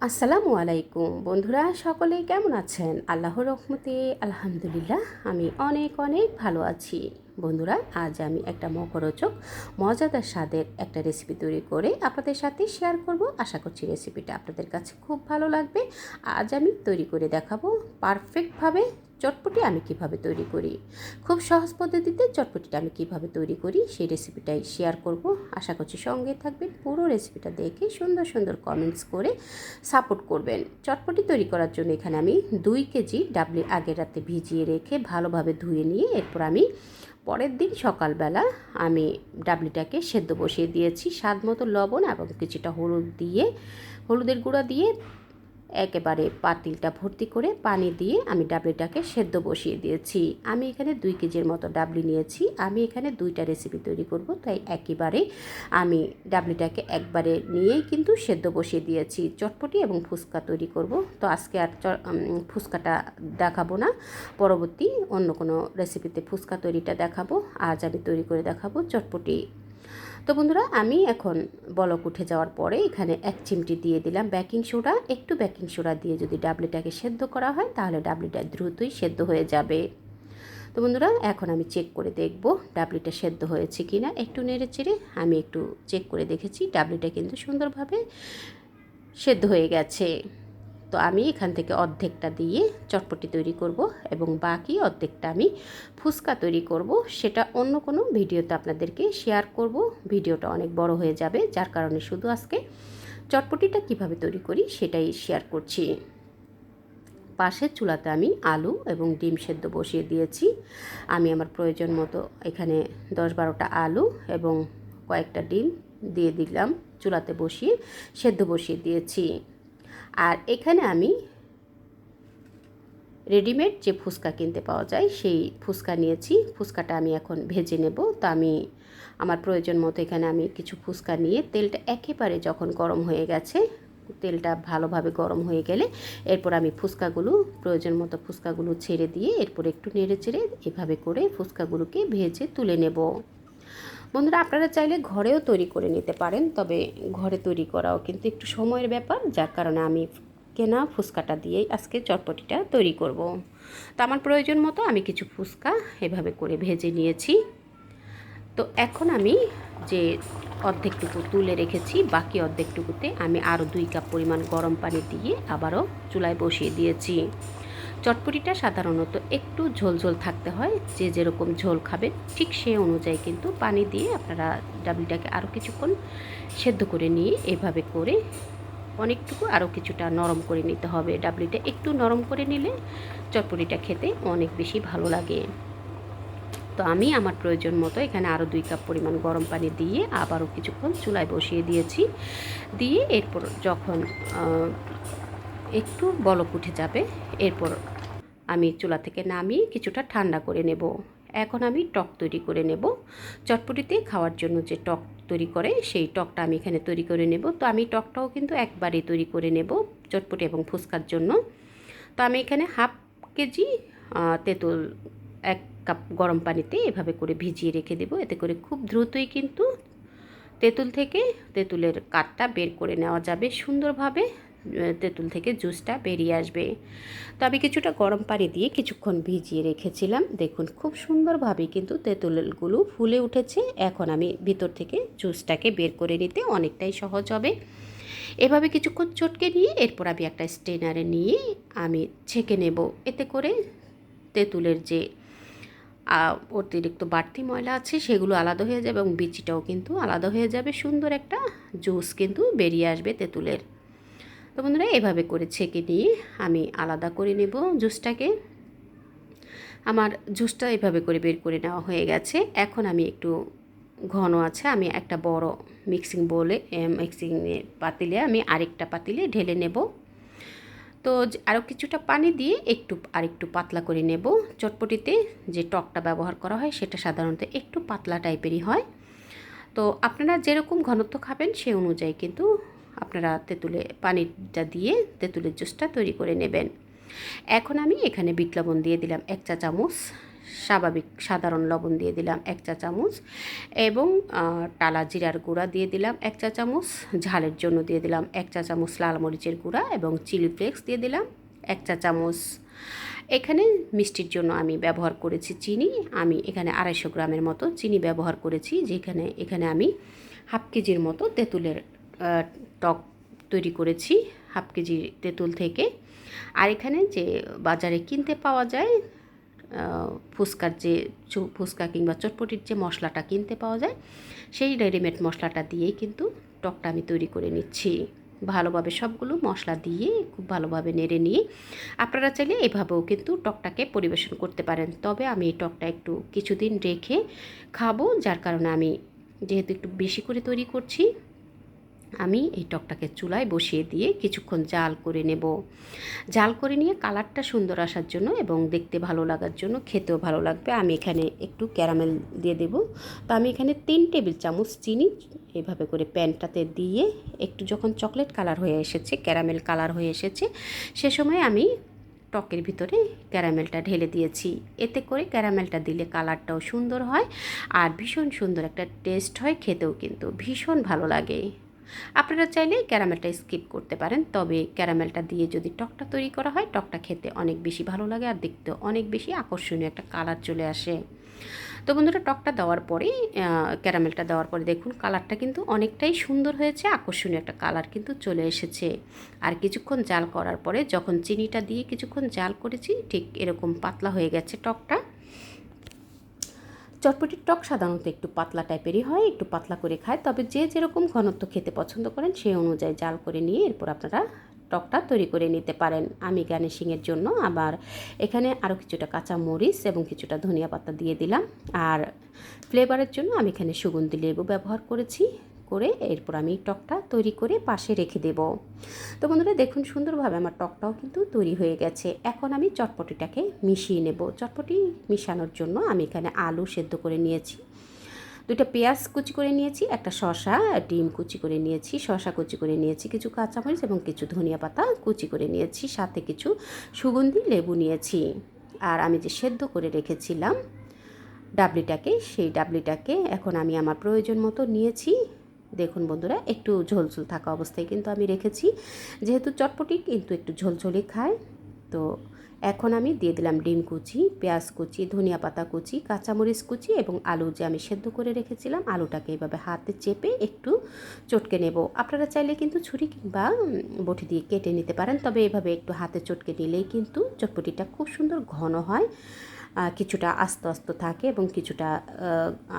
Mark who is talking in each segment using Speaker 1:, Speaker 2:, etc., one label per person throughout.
Speaker 1: আসসালামু আলাইকুম। বন্ধুরা সকলে কেমন আছেন? আল্লাহর রহমতে, আলহামদুলিল্লাহ, আমি অনেক অনেক ভালো আছি। বন্ধুরা, আজ আমি একটা মকরোচক, মজাদার স্বাদের একটা রেসিপি তৈরি করে আপনাদের সাথে শেয়ার করব। আশা করছি রেসিপিটা আপনাদের কাছে খুব ভালো লাগবে। আজ আমি তৈরি করে দেখাবো পারফেক্টভাবে চটপটি আমি কীভাবে তৈরি করি? খুব সহজ পদ্ধতিতে চটপটিটা আমি কীভাবে তৈরি করি সেই রেসিপিটাই শেয়ার করব। আশা করছি সঙ্গে থাকবেন। পুরো রেসিপিটা দেখে সুন্দর সুন্দর কমেন্টস করে সাপোর্ট করবেন। চটপটি তৈরি করার জন্য এখানে আমি দুই কেজি ডাবলি আগের রাতে ভিজিয়ে রেখে ভালোভাবে ধুয়ে নিয়ে এরপর আমি পরের দিন সকালবেলা আমি ডাবলিটাকে সেদ্ধ বসিয়ে দিয়েছি। স্বাদ মতো লবণ এবং কিছুটা হলুদ দিয়ে, হলুদের গুঁড়া দিয়ে একেবারে পাতিলটা ভর্তি করে পানি দিয়ে আমি ডাবলিটাকে সেদ্ধ বসিয়ে দিয়েছি। আমি এখানে দুই কেজির মতো ডাবলি নিয়েছি। আমি এখানে দুইটা রেসিপি তৈরি করব। তাই একেবারে আমি ডাবলিটাকে একবারে নিয়েই কিন্তু সেদ্ধ বসিয়ে দিয়েছি। চটপটি এবং ফুচকা তৈরি করব। তো আজকে আর ফুচকাটা দেখাবো না। পরবর্তী অন্য কোনো রেসিপিতে ফুচকা তৈরিটা দেখাবো। আজ আমি তৈরি করে দেখাবো চটপটি তো বন্ধুরা, আমি এখন বলক উঠে যাওয়ার পরে এখানে এক চিমটি দিয়ে দিলাম বেকিং সোডা একটু বেকিং সোডা দিয়ে যদি ডাবলিটাকে সেদ্ধ করা হয়, তাহলে ডাবলিটা দ্রুতই সেদ্ধ হয়ে যাবে। তো বন্ধুরা, এখন আমি চেক করে দেখব ডাবলিটা সেদ্ধ হয়েছে কি না একটু নেড়ে চেড়ে আমি একটু চেক করে দেখেছি, ডাবলিটা কিন্তু সুন্দরভাবে সেদ্ধ হয়ে গেছে। তো আমি এখান থেকে অর্ধেকটা দিয়ে চটপটি তৈরি করব এবং বাকি অর্ধেকটা আমি ফুচকা তৈরি করব। সেটা অন্য কোনো ভিডিওতে আপনাদেরকে শেয়ার করব। ভিডিওটা অনেক বড় হয়ে যাবে, যার কারণে শুধু আজকে চটপটিটা কীভাবে তৈরি করি সেটাই শেয়ার করছি। পাশের চুলাতে আমি আলু এবং ডিম সেদ্ধ বসিয়ে দিয়েছি। আমি আমার প্রয়োজন মতো এখানে দশ বারোটা আলু এবং কয়েকটা ডিম দিয়ে দিলাম। চুলাতে বসিয়ে সেদ্ধ বসিয়ে দিয়েছি। আর এখানে আমি রেডিমেড যে ফুচকা কিনতে পাওয়া যায়, সেই ফুচকা নিয়েছি। ফুচকাটা আমি এখন ভেজে নেব। তো আমি, আমার প্রয়োজন মতো এখানে আমি কিছু ফুচকা নিয়ে তেলটা একেবারে যখন গরম হয়ে গেছে, তেলটা ভালোভাবে গরম হয়ে গেলে এরপর আমি ফুচকাগুলো, প্রয়োজন মতো ফুচকাগুলো ছেড়ে দিয়ে এরপর একটু নেড়ে চেড়ে এভাবে করে ফুচকাগুলোকে ভেজে তুলে নেব। বন্ধুরা, আপনারা চাইলে ঘরেও তৈরি করে নিতে পারেন, তবে ঘরে তৈরি করাও কিন্তু একটু সময়ের ব্যাপার, যার কারণে আমি কেনা ফুচকাটা দিয়েই আজকে চটপটিটা তৈরি করব। তো আমার প্রয়োজন মতো আমি কিছু ফুচকা এভাবে করে ভেজে নিয়েছি তো এখন আমি যে অর্ধেকটুকু তুলে রেখেছি, বাকি অর্ধেকটুকুতে আমি আরও দুই কাপ পরিমাণ গরম পানি দিয়ে আবারও চুলায় বসিয়ে দিয়েছি চটপটিটা সাধারণত একটু ঝোলঝোল থাকতে হয়, যে যেরকম ঝোল খাবেন, ঠিক সে অনুযায়ী কিন্তু পানি দিয়ে আপনারা ডাবলিটাকে আরও কিছুক্ষণ সেদ্ধ করে নিয়ে এভাবে করে অনেকটুকু আরও কিছুটা নরম করে নিতে হবে। ডাবলিটা একটু নরম করে নিলে চটপটিটা খেতে অনেক বেশি ভালো লাগে। তো আমি আমার প্রয়োজন মতো এখানে আরও দুই কাপ পরিমাণ গরম পানি দিয়ে আবারও কিছুক্ষণ চুলায় বসিয়ে দিয়েছি। দিয়ে এরপর যখন একটু বলক উঠে যাবে এরপর আমি চুলা থেকে নামিয়ে কিছুটা ঠান্ডা করে নেব। এখন আমি টক তৈরি করে নেব। চটপটিতে খাওয়ার জন্য যে টক তৈরি করে, সেই টকটা আমি এখানে তৈরি করে নেব। তো আমি টকটাও কিন্তু একবারে তৈরি করে নেব চটপটি এবং ফুচকার জন্য। তো আমি এখানে হাফ কেজি তেঁতুল এক কাপ গরম পানিতে এভাবে করে ভিজিয়ে রেখে দেব। এতে করে খুব দ্রুতই কিন্তু তেঁতুল থেকে তেঁতুলের কাঠটা বের করে নেওয়া যাবে সুন্দরভাবে। তেঁতুল থেকে জুসটা বেরিয়ে আসবে। তো আমি কিছুটা গরম পানি দিয়ে কিছুক্ষণ ভিজিয়ে রেখেছিলাম। দেখুন, খুব সুন্দরভাবে কিন্তু তেঁতুলগুলো ফুলে উঠেছে। এখন আমি ভিতর থেকে জুসটাকে বের করে নিতে অনেকটাই সহজ হবে। এভাবে কিছুক্ষণ চটকে নিয়ে এরপর আমি একটা স্টেনারে নিয়ে আমি ছেঁকে নেব। এতে করে তেঁতুলের যে অতিরিক্ত বাড়তি ময়লা আছে সেগুলো আলাদা হয়ে যাবে এবং বিচিটাও কিন্তু আলাদা হয়ে যাবে। সুন্দর একটা জুস কিন্তু বেরিয়ে আসবে তেঁতুলের। তো বন্ধুরা, এভাবে করে ছেঁকে নিয়ে আমি আলাদা করে নেব জুসটাকে। আমার জুসটা এভাবে করে বের করে নেওয়া হয়ে গেছে। এখন আমি একটু ঘন আছে, আমি একটা বড় মিক্সিং বলে মিক্সিং পাতিলে আমি আরেকটা পাতিলে ঢেলে নেব। তো আরও কিছুটা পানি দিয়ে একটু, আরেকটু পাতলা করে নেব। চটপটিতে যে টকটা ব্যবহার করা হয়, সেটা সাধারণত একটু পাতলা টাইপেরই হয়। তো আপনারা যেরকম ঘনত্ব খাবেন, সে অনুযায়ী কিন্তু আপনারা তেঁতুলে পানিটা দিয়ে তেঁতুলের জুসটা তৈরি করে নেবেন। এখন আমি এখানে বিট লবণ দিয়ে দিলাম এক চা চামচ, স্বাভাবিক সাধারণ লবণ দিয়ে দিলাম এক চা চামচ এবং টালা জিরার গুঁড়া দিয়ে দিলাম এক চা চামচ, ঝালের জন্য দিয়ে দিলাম এক চা চামচ লাল মরিচের গুঁড়া এবং চিলি ফ্লেক্স দিয়ে দিলাম এক চা চামচ। এখানে মিষ্টির জন্য আমি ব্যবহার করেছি চিনি, আমি এখানে আড়াইশো গ্রামের মতো চিনি ব্যবহার করেছি, যেখানে, এখানে আমি হাফ কেজির মতো তেঁতুলের টক তৈরি করেছি, হাফ কেজি তেঁতুল থেকে। আর এখানে যে বাজারে কিনতে পাওয়া যায় ফুচকার যে ফুচকা কিংবা চটপটির যে মশলাটা কিনতে পাওয়া যায়, সেই রেডিমেড মশলাটা দিয়েই কিন্তু টকটা আমি তৈরি করে নিচ্ছি। ভালোভাবে সবগুলো মশলা দিয়ে খুব ভালোভাবে নেড়ে নিয়ে, আপনারা চাইলে এভাবেও কিন্তু টকটাকে পরিবেশন করতে পারেন। তবে আমি এই টকটা একটু কিছুদিন রেখে খাব, যার কারণে আমি যেহেতু একটু বেশি করে তৈরি করছি আমি এই টকটাকে চুলায় বসিয়ে দিয়ে কিছুক্ষণ জাল করে নেব। জাল করে নিয়ে কালারটা সুন্দর আসার জন্য এবং দেখতে ভালো লাগার জন্য খেতেও ভালো লাগবে। আমি এখানে একটু ক্যারামেল দিয়ে দেব। তো আমি এখানে তিন টেবিল চামচ চিনি এভাবে করে প্যানটাতে দিয়ে একটু যখন চকলেট কালার হয়ে এসেছে, ক্যারামেল কালার হয়ে এসেছে, সে সময় আমি টকের ভিতরে ক্যারামেলটা ঢেলে দিয়েছি। এতে করে ক্যারামেলটা দিলে কালারটাও সুন্দর হয় আর ভীষণ সুন্দর একটা টেস্ট হয় খেতেও কিন্তু। ভীষণ ভালো লাগে। আপনারা চাইলে ক্যারামেলটা স্কিপ করতে পারেন তবে ক্যারামেলটা দিয়ে যদি টকটা তৈরি করা হয় টকটা খেতে অনেক বেশি ভালো লাগে আর দেখতে অনেক বেশি আকর্ষণীয় একটা কালার চলে আসে। তো বন্ধুরা টকটা দেওয়ার পরে আহ, ক্যারামেলটা দেওয়ার পরে দেখুন কালারটা কিন্তু অনেকটাই সুন্দর হয়েছে আকর্ষণীয় একটা কালার কিন্তু চলে এসেছে। আর কিছুক্ষণ জাল করার পরে যখন চিনিটা দিয়ে কিছুক্ষণ জাল করেছি ঠিক এরকম পাতলা হয়ে গেছে টকটা। চটপটির টক সাধারণত একটু পাতলা টাইপেরই হয়, একটু পাতলা করে খায়। তবে যে যেরকম ঘনত্ব খেতে পছন্দ করেন সেই অনুযায়ী জাল করে নিয়ে এরপর আপনারা টকটা তৈরি করে নিতে পারেন। আমি গার্নিশিংয়ের জন্য আবার এখানে আরও কিছুটা কাঁচা মরিচ এবং কিছুটা ধনিয়া পাতা দিয়ে দিলাম। আর ফ্লেভারের জন্য আমি এখানে সুগন্ধি লেবু ব্যবহার করেছি। করে এরপর আমি টকটা তৈরি করে পাশে রেখে দেব। তো বন্ধুরা, দেখুন সুন্দরভাবে আমার টকটাও কিন্তু তৈরি হয়ে গেছে। এখন আমি চটপটিটাকে মিশিয়ে নেব। চটপটি মিশানোর জন্য আমি এখানে আলু সেদ্ধ করে নিয়েছি। দুটো পেঁয়াজ কুচি করে নিয়েছি, একটা শসা, ডিম কুচি করে নিয়েছি, শসা কুচি করে নিয়েছি, কিছু কাঁচামরিচ এবং কিছু ধনিয়া পাতা কুচি করে নিয়েছি, সাথে কিছু সুগন্ধি লেবু নিয়েছি। আর আমি যে সেদ্ধ করে রেখেছিলাম ডাবলিটাকে, সেই ডাবলিটাকে এখন আমি আমার প্রয়োজন মতো নিয়েছি। দেখুন বন্ধুরা, একটু ঝোলঝোল থাকা অবস্থায় কিন্তু আমি রেখেছি। যেহেতু চটপটি কিন্তু একটু ঝোলঝোলে খায়, তো এখন আমি দিয়ে দিলাম ডিম কুচি, পেঁয়াজ কুচি, ধনিয়া পাতা কুচি, কাঁচামরিচ কুচি এবং আলু যে আমি সেদ্ধ করে রেখেছিলাম, আলুটাকে এভাবে হাতে চেপে একটু চটকে নেব। আপনারা চাইলে কিন্তু ছুরি কিংবা বটি দিয়ে কেটে নিতে পারেন, তবে এভাবে একটু হাতে চটকে নিলেই কিন্তু চটপটিটা খুব সুন্দর ঘন হয়। কিছুটা আস্তে আস্তে থাকে এবং কিছুটা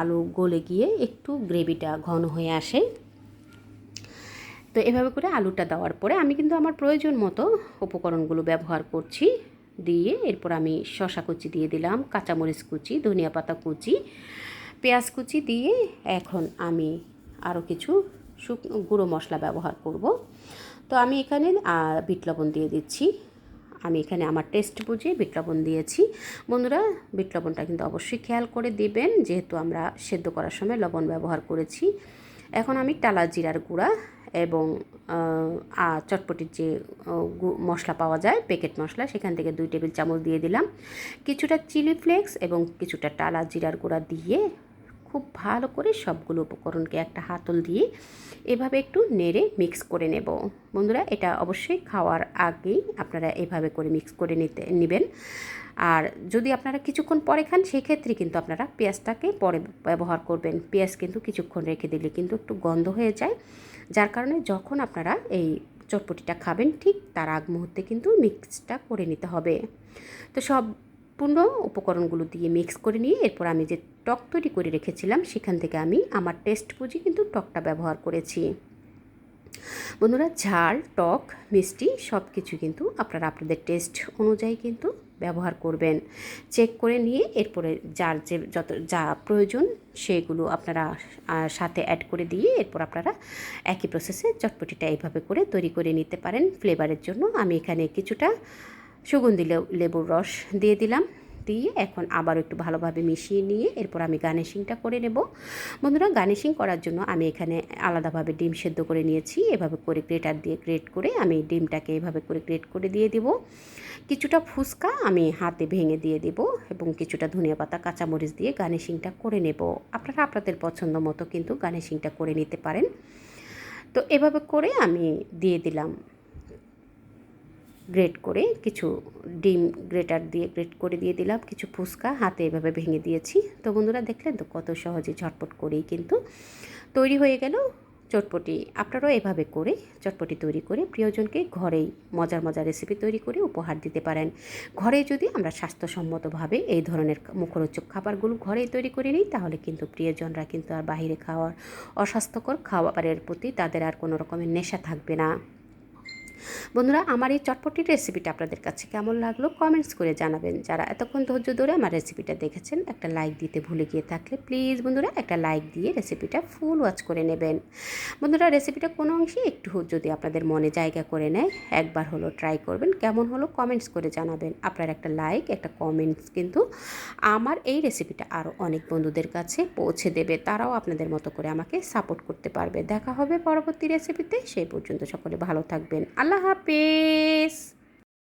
Speaker 1: আলু গলে গিয়ে একটু গ্রেভিটা ঘন হয়ে আসে। তো এভাবে করে আলুটা দেওয়ার পরে আমি কিন্তু আমার প্রয়োজন মতো উপকরণগুলো ব্যবহার করছি। দিয়ে এরপর আমি শশা কুচি দিয়ে দিলাম, কাঁচামরিচ কুচি, ধনিয়া পাতা কুচি, পেঁয়াজ কুচি দিয়ে এখন আমি আরও কিছু শুকনো গুঁড়ো মশলা ব্যবহার করব। তো আমি এখানে বিট লবণ দিয়ে দিচ্ছি। আমি এখানে আমার টেস্ট বুঝে বিট দিয়েছি। বন্ধুরা বিট কিন্তু অবশ্যই খেয়াল করে দিবেন, যেহেতু আমরা সেদ্ধ করার সময় লবণ ব্যবহার করেছি। এখন আমি টালা জিরার গুঁড়া এবং চটপটির যে মশলা পাওয়া যায় প্যাকেট মশলা, সেখান থেকে দুই টেবিল চামচ দিয়ে দিলাম। কিছুটা চিলি ফ্লেক্স এবং কিছুটা টালা জিরার গুঁড়া দিয়ে খুব ভালো করে সবগুলো উপকরণকে একটা হাতল দিয়ে এভাবে একটু নেড়ে মিক্স করে নেব। বন্ধুরা, এটা অবশ্যই খাওয়ার আগেই আপনারা এভাবে করে মিক্স করে নিতে, নেবেন। আর যদি আপনারা কিছুক্ষণ পরে খান, সেক্ষেত্রে কিন্তু আপনারা পেঁয়াজটাকে পরে ব্যবহার করবেন। পেঁয়াজ কিন্তু কিছুক্ষণ রেখে দিলে কিন্তু একটু গন্ধ হয়ে যায়। যার কারণে যখন আপনারা এই চটপটিটা খাবেন, ঠিক তার আগ মুহূর্তে কিন্তু মিক্সটা করে নিতে হবে। তো সব পূর্ণ উপকরণগুলো দিয়ে মিক্স করে নিয়ে এরপর আমি যে টক তৈরি করে রেখেছিলাম, সেখান থেকে আমি আমার টেস্ট বুঝে কিন্তু টকটা ব্যবহার করেছি। বন্ধুরা, ঝাল, টক, মিষ্টি সব কিছু কিন্তু আপনারা আপনাদের টেস্ট অনুযায়ী কিন্তু ব্যবহার করবেন। চেক করে নিয়ে এরপরে যার যে যত যা প্রয়োজন সেগুলো আপনারা সাথে অ্যাড করে দিয়ে এরপর আপনারা একই প্রসেসে চটপটিটা এইভাবে করে তৈরি করে নিতে পারেন। ফ্লেভারের জন্য আমি এখানে কিছুটা সুগন্ধি লেবু- লেবুর রস দিয়ে দিলাম। দিয়ে এখন আবার একটু ভালোভাবে মিশিয়ে নিয়ে এরপর আমি গার্নিশিংটা করে নেব। বন্ধুরা, গার্নিশিং করার জন্য আমি এখানে আলাদাভাবে ডিম সেদ্ধ করে নিয়েছি। এভাবে করে গ্রেটার দিয়ে গ্রেট করে আমি ডিমটাকে এভাবে করে গ্রেট করে দিয়ে দিব। কিছুটা ফুচকা আমি হাতে ভেঙে দিয়ে দিব এবং কিছুটা ধনিয়া পাতা, কাঁচামরিচ দিয়ে গার্নিশিংটা করে নেব। আপনারা আপনাদের পছন্দ মতো কিন্তু গার্নিশিংটা করে নিতে পারেন। তো এভাবে করে আমি দিয়ে দিলাম। গ্রেট করে কিছু ডিম গ্রেটার দিয়ে গ্রেট করে দিয়ে দিলাম, কিছু ফুচকা হাতে এভাবে ভেঙে দিয়েছি। তো বন্ধুরা দেখলেন তো কত সহজে ঝটপট করেই কিন্তু তৈরি হয়ে গেল চটপটি। আপনারাও এভাবে করে চটপটি তৈরি করে প্রিয়জনকে ঘরেই মজার মজার রেসিপি তৈরি করে উপহার দিতে পারেন। ঘরে যদি আমরা স্বাস্থ্যসম্মতভাবে এই ধরনের মুখরোচক খাবারগুলো ঘরেই তৈরি করে নিই, তাহলে কিন্তু প্রিয়জনরা কিন্তু আর বাইরে খাওয়ার অস্বাস্থ্যকর খাবারের প্রতি তাদের আর কোনো রকমের নেশা থাকবে না। বন্ধুরা, আমার এই চটপটির রেসিপিটা আপনাদের কাছে কেমন লাগল কমেন্টস করে জানাবেন। যারা এতক্ষণ ধৈর্য ধরে আমার রেসিপিটা দেখেছেন, একটা লাইক দিতে ভুলে গিয়ে থাকলে প্লিজ বন্ধুরা, একটা লাইক দিয়ে রেসিপিটা ফুল ওয়াচ করে নেবেন। বন্ধুরা রেসিপিটা কোনো অংশে একটু যদি আপনাদের মনে জায়গা করে নেয়, একবার হলো ট্রাই করবেন, কেমন হলো কমেন্টস করে জানাবেন। আপনার একটা লাইক একটা কমেন্টস কিন্তু আমার এই রেসিপিটা আরও অনেক বন্ধুদের কাছে পৌঁছে দেবে, তারাও আপনাদের মতো করে আমাকে সাপোর্ট করতে পারবে। দেখা হবে পরবর্তী রেসিপিতে সেই পর্যন্ত সকলে ভালো থাকবেন। আল্লাহ হাফেজ